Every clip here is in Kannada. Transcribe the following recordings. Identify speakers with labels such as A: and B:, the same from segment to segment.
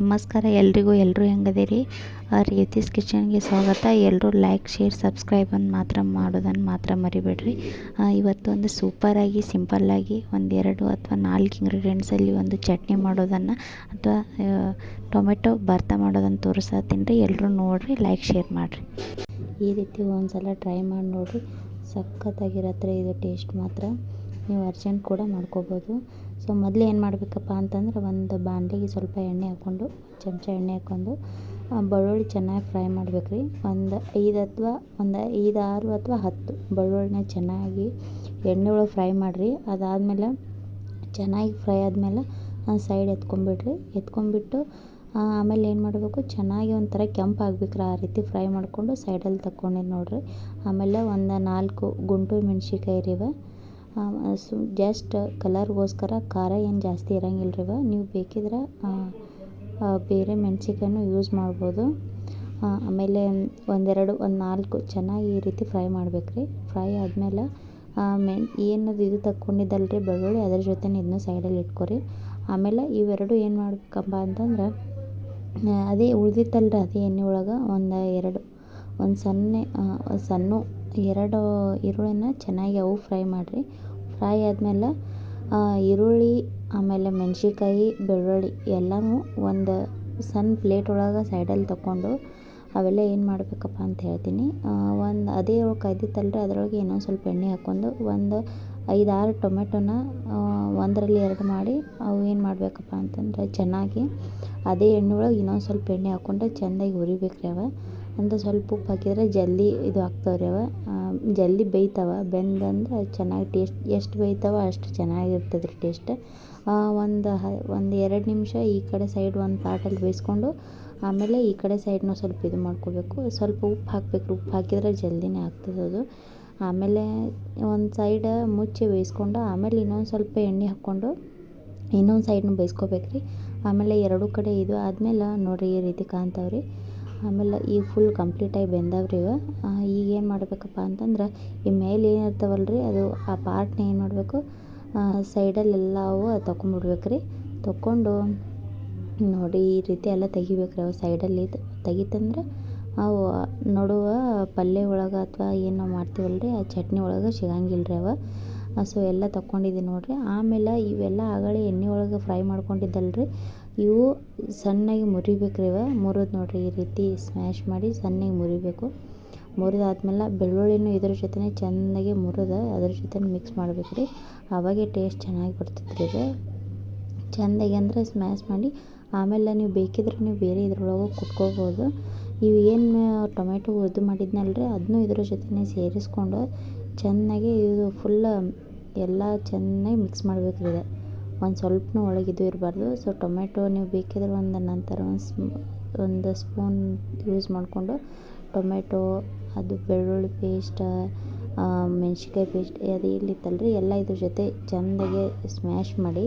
A: ನಮಸ್ಕಾರ ಎಲ್ರಿಗೂ ಎಲ್ಲರೂ ಹೆಂಗದಿರಿ? ರೇವತೀಸ್ ಕಿಚನ್ಗೆ ಸ್ವಾಗತ. ಎಲ್ಲರೂ ಲೈಕ್, ಶೇರ್, ಸಬ್ಸ್ಕ್ರೈಬ್ ಅಂತ ಮಾತ್ರ ಮಾಡೋದನ್ನು ಮಾತ್ರ ಮರಿಬೇಡ್ರಿ. ಇವತ್ತು ಒಂದು ಸೂಪರಾಗಿ, ಸಿಂಪಲ್ಲಾಗಿ ಒಂದೆರಡು ಅಥವಾ ನಾಲ್ಕು ಇಂಗ್ರೀಡಿಯೆಂಟ್ಸಲ್ಲಿ ಒಂದು ಚಟ್ನಿ ಮಾಡೋದನ್ನು ಅಥವಾ ಟೊಮೆಟೊ ಭರ್ತ ಮಾಡೋದನ್ನು ತೋರಿಸತ್ತೀನಿ ರೀ ಎಲ್ಲರೂ ನೋಡಿರಿ, ಲೈಕ್, ಶೇರ್ ಮಾಡಿರಿ. ಈ ರೀತಿ ಒಂದು ಸಲ ಟ್ರೈ ಮಾಡಿ ನೋಡಿರಿ. ಸಖತ್ತಾಗಿರತ್ತೆ ಇದು ಟೇಸ್ಟ್ ಮಾತ್ರ. ನೀವು ಅರ್ಜೆಂಟ್ ಕೂಡ ಮಾಡ್ಕೋಬೋದು. ಸೊ ಮೊದಲು ಏನು ಮಾಡಬೇಕಪ್ಪ ಅಂತಂದ್ರೆ ಒಂದು ಬಾಣಲೆಗೆ ಸ್ವಲ್ಪ ಎಣ್ಣೆ ಹಾಕ್ಕೊಂಡು, ಚಮಚ ಎಣ್ಣೆ ಹಾಕ್ಕೊಂಡು ಬೆಳ್ಳುಳ್ಳಿ ಚೆನ್ನಾಗಿ ಫ್ರೈ ಮಾಡ್ಬೇಕು ರೀ ಒಂದು ಐದು ಅಥವಾ ಒಂದು ಐದು, ಆರು ಅಥವಾ ಹತ್ತು ಬೆಳ್ಳುಳ್ಳಿನ ಚೆನ್ನಾಗಿ ಎಣ್ಣೆ ಒಳಗೆ ಫ್ರೈ ಮಾಡಿರಿ. ಅದಾದಮೇಲೆ ಚೆನ್ನಾಗಿ ಫ್ರೈ ಆದಮೇಲೆ ಸೈಡ್ ಎತ್ಕೊಂಡ್ಬಿಡ್ರಿ. ಎತ್ಕೊಂಡ್ಬಿಟ್ಟು ಆಮೇಲೆ ಏನು ಮಾಡಬೇಕು, ಚೆನ್ನಾಗಿ ಒಂಥರ ಕೆಂಪು ಆಗ್ಬೇಕ್ರಿ ಆ ರೀತಿ ಫ್ರೈ ಮಾಡಿಕೊಂಡು ಸೈಡಲ್ಲಿ ತಗೊಂಡಿದ್ದು ನೋಡಿರಿ. ಆಮೇಲೆ ಒಂದು ನಾಲ್ಕು ಗುಂಟು ಮೆಣ್ಸಿನ್ಕಾಯಿ ರೀ ಸು ಜಸ್ಟ್ ಕಲರ್ಗೋಸ್ಕರ ಖಾರ ಏನು ಜಾಸ್ತಿ ಇರಂಗಿಲ್ಲ ರೀ ಇವ? ನೀವು ಬೇಕಿದ್ರೆ ಬೇರೆ ಮೆಣಸಿಕಾಯನ್ನು ಯೂಸ್ ಮಾಡ್ಬೋದು. ಆಮೇಲೆ ಒಂದೆರಡು, ಒಂದು ನಾಲ್ಕು ಚೆನ್ನಾಗಿ ಈ ರೀತಿ ಫ್ರೈ ಮಾಡ್ಬೇಕು ರೀ ಫ್ರೈ ಆದಮೇಲೆ ಮೆಣ್, ಏನದು ಇದು ತಕ್ಕೊಂಡಿದ್ದಲ್ಲ ರೀ ಬೆಳ್ಳುಳ್ಳಿ, ಅದ್ರ ಜೊತೆ ಇದನ್ನ ಸೈಡಲ್ಲಿ ಇಟ್ಕೊರಿ. ಆಮೇಲೆ ಇವೆರಡು ಏನು ಮಾಡ್ಬೇಕಪ್ಪ ಅಂತಂದ್ರೆ, ಅದೇ ಉಳಿದಿತ್ತಲ್ಲ ರೀ ಅದೇ ಎಣ್ಣೆ ಒಳಗೆ, ಒಂದು ಎರಡು, ಒಂದು ಸಣ್ಣ ಸಣ್ಣ ಎರಡು ಈರುಳ್ಳಿನ ಚೆನ್ನಾಗಿ ಅವು ಫ್ರೈ ಮಾಡಿರಿ. ಫ್ರೈ ಆದಮೇಲೆ ಈರುಳ್ಳಿ, ಆಮೇಲೆ ಮೆಣ್ಸಿನ್ಕಾಯಿ, ಬೆಳ್ಳುಳ್ಳಿ ಎಲ್ಲನೂ ಒಂದು ಸಣ್ಣ ಪ್ಲೇಟ್ ಒಳಗೆ ಸೈಡಲ್ಲಿ ತಗೊಂಡು ಅವೆಲ್ಲ ಏನು ಮಾಡಬೇಕಪ್ಪ ಅಂತ ಹೇಳ್ತೀನಿ. ಒಂದು ಅದೇ ಕಾಯ್ದಿತ್ತಲ್ಲ ರೀ ಅದರೊಳಗೆ ಇನ್ನೊಂದು ಸ್ವಲ್ಪ ಎಣ್ಣೆ ಹಾಕ್ಕೊಂಡು ಒಂದು ಐದು ಆರು ಟೊಮೆಟೊನ ಒಂದರಲ್ಲಿ ಎರಡು ಮಾಡಿ ಅವು ಏನು ಮಾಡಬೇಕಪ್ಪ ಅಂತಂದ್ರೆ ಚೆನ್ನಾಗಿ ಅದೇ ಎಣ್ಣೆ ಒಳಗೆ ಇನ್ನೊಂದು ಸ್ವಲ್ಪ ಎಣ್ಣೆ ಹಾಕ್ಕೊಂಡು ಚೆಂದಾಗಿ ಹುರಿಬೇಕು ರೀ ಅವ. ಅಂದ್ರೆ ಸ್ವಲ್ಪ ಉಪ್ಪು ಹಾಕಿದ್ರೆ ಜಲ್ದಿ ಇದು ಆಗ್ತಾವೆ ರೀ ಅವ ಜಲ್ದಿ ಬೇಯ್ತಾವೆ. ಬೆಂದಂದ್ರೆ ಚೆನ್ನಾಗಿ ಟೇಸ್ಟ್, ಎಷ್ಟು ಬೇಯ್ತಾವೆ ಅಷ್ಟು ಚೆನ್ನಾಗಿರ್ತದೆ ರೀ ಟೇಸ್ಟ್ ಒಂದು ಹ, ಒಂದು ಎರಡು ನಿಮಿಷ ಈ ಕಡೆ ಸೈಡ್ ಒಂದು ಪಾಟಲ್ಲಿ ಬೇಯಿಸ್ಕೊಂಡು ಆಮೇಲೆ ಈ ಕಡೆ ಸೈಡ್ನ ಸ್ವಲ್ಪ ಇದು ಮಾಡ್ಕೋಬೇಕು. ಸ್ವಲ್ಪ ಉಪ್ಪು ಹಾಕ್ಬೇಕು ಉಪ್ಪು ಹಾಕಿದ್ರೆ ಜಲ್ದಿನೇ ಆಗ್ತದೆ ಅದು. ಆಮೇಲೆ ಒಂದು ಸೈಡ್ ಮುಚ್ಚಿ ಬೇಯಿಸ್ಕೊಂಡು ಆಮೇಲೆ ಇನ್ನೊಂದು ಸ್ವಲ್ಪ ಎಣ್ಣೆ ಹಾಕ್ಕೊಂಡು ಇನ್ನೊಂದು ಸೈಡ್ನ ಬೇಯಿಸ್ಕೋಬೇಕು ರೀ ಆಮೇಲೆ ಎರಡೂ ಕಡೆ ಇದು ಆದಮೇಲೆ ನೋಡಿರಿ ಈ ರೀತಿ ಕಾಣ್ತಾವೆ ರೀ ಆಮೇಲೆ ಈ ಫುಲ್ ಕಂಪ್ಲೀಟಾಗಿ ರೀ ಇವು. ಈಗ ಏನು ಮಾಡಬೇಕಪ್ಪ ಅಂತಂದ್ರೆ, ಈ ಮೇಲೆ ಏನು ರೀ ಅದು ಆ ಪಾರ್ಟ್ನ ಏನು ಮಾಡಬೇಕು ಸೈಡಲ್ಲೆಲ್ಲ ಅವು ತೊಗೊಂಬಿಡ್ಬೇಕು ರೀ ತೊಗೊಂಡು ನೋಡಿ ಈ ರೀತಿ ಎಲ್ಲ ತೆಗಿಬೇಕು ರೀ ಅವು ಸೈಡಲ್ಲಿ ತೆಗಿತಂದ್ರೆ ಅವು ನೋಡುವ ಪಲ್ಯ ಒಳಗೆ ಅಥವಾ ಏನು ಮಾಡ್ತೀವಲ್ಲ ರೀ ಆ ಚಟ್ನಿ ಒಳಗೆ ಸಿಗಂಗಿಲ್ಲ ರೀ ಅವ. ಸೊ ಎಲ್ಲ ತಗೊಂಡಿದ್ದೀನಿ ನೋಡಿರಿ. ಆಮೇಲೆ ಇವೆಲ್ಲ ಆಗಲೇ ಎಣ್ಣೆ ಒಳಗೆ ಫ್ರೈ ಮಾಡ್ಕೊಂಡಿದ್ದಲ್ಲ ರೀ ಇವು ಸಣ್ಣಗೆ ಮುರಿಬೇಕು ರೀ ಇವ. ಮುರಿದು ನೋಡಿರಿ ಈ ರೀತಿ ಸ್ಮ್ಯಾಶ್ ಮಾಡಿ ಸಣ್ಣಗೆ ಮುರಿಬೇಕು. ಮುರಿದಾದ್ಮೇಲೆ ಬೆಳ್ಳುಳ್ಳಿನೂ ಇದ್ರ ಜೊತೆನೇ ಚೆನ್ನಾಗಿ ಮುರಿದು ಅದ್ರ ಜೊತೆ ಮಿಕ್ಸ್ ಮಾಡ್ಬೇಕು ರೀ ಅವಾಗೆ ಟೇಸ್ಟ್ ಚೆನ್ನಾಗಿ ಬರ್ತೈತೆ ರೀ ಚೆಂದಾಗಿ ಅಂದರೆ ಸ್ಮ್ಯಾಶ್ ಮಾಡಿ ಆಮೇಲೆ ನೀವು ಬೇಕಿದ್ರೆ ನೀವು ಬೇರೆ ಇದ್ರೊಳಗೆ ಕುಟ್ಕೋಬೋದು. ಇವು ಏನು ಟೊಮೆಟೊ ಉದ್ದು ಮಾಡಿದ್ನಲ್ಲ ರೀ ಅದನ್ನೂ ಇದ್ರ ಜೊತೆ ಸೇರಿಸ್ಕೊಂಡು ಚೆನ್ನಾಗಿ ಇದು ಫುಲ್ ಎಲ್ಲ ಚೆನ್ನಾಗಿ ಮಿಕ್ಸ್ ಮಾಡಬೇಕು ಇದೆ ಒಂದು ಸ್ವಲ್ಪನೂ ಒಳಗೆ ಇದು ಇರಬಾರ್ದು. ಸೊ ಟೊಮೆಟೊ ನೀವು ಬೇಕಿದ್ರೆ ಒಂದು ನಂತರ ಒಂದು ಸ್ಮ್, ಒಂದು ಸ್ಪೂನ್ ಯೂಸ್ ಮಾಡಿಕೊಂಡು ಟೊಮೆಟೊ ಅದು ಬೆಳ್ಳುಳ್ಳಿ ಪೇಸ್ಟ್ ಮೆಣ್ಸಿನ್ಕಾಯಿ ಪೇಸ್ಟ್, ಅದು ಎಲ್ಲಿತ್ತಲ್ಲ ರೀ ಎಲ್ಲ ಇದ್ರ ಜೊತೆ ಚೆಂದಾಗೆ ಸ್ಮ್ಯಾಶ್ ಮಾಡಿ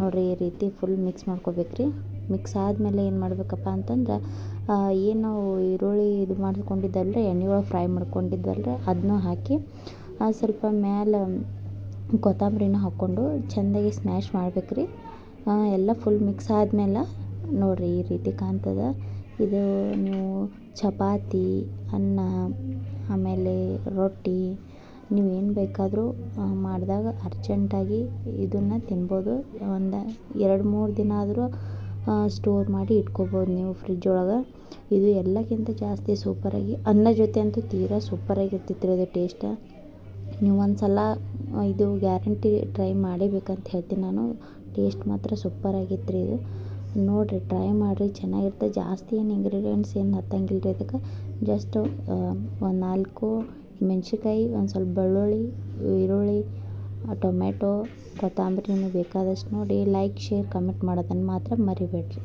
A: ನೋಡಿರಿ ಈ ರೀತಿ ಫುಲ್ ಮಿಕ್ಸ್ ಮಾಡ್ಕೋಬೇಕು ರೀ ಮಿಕ್ಸ್ ಆದಮೇಲೆ ಏನು ಮಾಡಬೇಕಪ್ಪ ಅಂತಂದ್ರೆ ಏನು ಈರುಳ್ಳಿ ಇದು ಮಾಡಿಕೊಂಡಿದ್ದಲ್ರಿ ಎಣ್ಣೆ ಒಳಗೆ ಫ್ರೈ ಮಾಡ್ಕೊಂಡಿದ್ದಲ್ರಿ ಅದನ್ನೂ ಹಾಕಿ ಸ್ವಲ್ಪ ಮ್ಯಾಲೆ ಕೊತ್ತಂಬರಿನ ಹಾಕ್ಕೊಂಡು ಚೆಂದಾಗಿ ಸ್ಮ್ಯಾಶ್ ಮಾಡ್ಬೇಕು ರೀ ಎಲ್ಲ ಫುಲ್ ಮಿಕ್ಸ್ ಆದಮೇಲೆ ನೋಡಿರಿ ಈ ರೀತಿ ಕಾಣ್ತದೆ. ಇದು ನೀವು ಚಪಾತಿ, ಅನ್ನ, ಆಮೇಲೆ ರೊಟ್ಟಿ, ನೀವು ಏನು ಬೇಕಾದರೂ ಮಾಡಿದಾಗ ಅರ್ಜೆಂಟಾಗಿ ಇದನ್ನು ತಿನ್ಬೋದು. ಒಂದು ಎರಡು ಮೂರು ದಿನ ಆದರೂ ಸ್ಟೋರ್ ಮಾಡಿ ಇಟ್ಕೋಬೋದು ನೀವು ಫ್ರಿಜ್ ಒಳಗೆ. ಇದು ಎಲ್ಲಕ್ಕಿಂತ ಜಾಸ್ತಿ ಸೂಪರಾಗಿ ಅನ್ನ ಜೊತೆ ಅಂತೂ ತೀರಾ ಸೂಪರಾಗಿರ್ತಿತ್ತು ರೀ ಅದು ಟೇಸ್ಟ್ ನೀವು ಒಂದು ಸಲ ಇದು ಗ್ಯಾರಂಟಿ ಟ್ರೈ ಮಾಡಬೇಕಂತ ಹೇಳ್ತೀನಿ ನಾನು. ಟೇಸ್ಟ್ ಮಾತ್ರ ಸೂಪರಾಗಿತ್ತು ರೀ ಇದು. ನೋಡಿರಿ, ಟ್ರೈ ಮಾಡಿರಿ ಚೆನ್ನಾಗಿರ್ತದೆ ಜಾಸ್ತಿ ಏನು ಇಂಗ್ರೀಡಿಯೆಂಟ್ಸ್ ಏನು ಹತ್ತಂಗಿಲ್ಲ ರೀ ಇದಕ್ಕೆ ಜಸ್ಟ್ ಒಂದು ನಾಲ್ಕು ಮೆಣ್ಸಿನ್ಕಾಯಿ, ಒಂದು ಸ್ವಲ್ಪ ಬೆಳ್ಳುಳ್ಳಿ, ಈರುಳ್ಳಿ ಟೊಮೆಟೊ ಕೊತ್ತಂಬರಿನೂ ಬೇಕಾದಷ್ಟು ನೋಡಿ. ಲೈಕ್ ಶೇರ್ ಕಮೆಂಟ್ ಮಾಡೋದನ್ನು ಮಾತ್ರ ಮರಿಬೇಡ್ರಿ.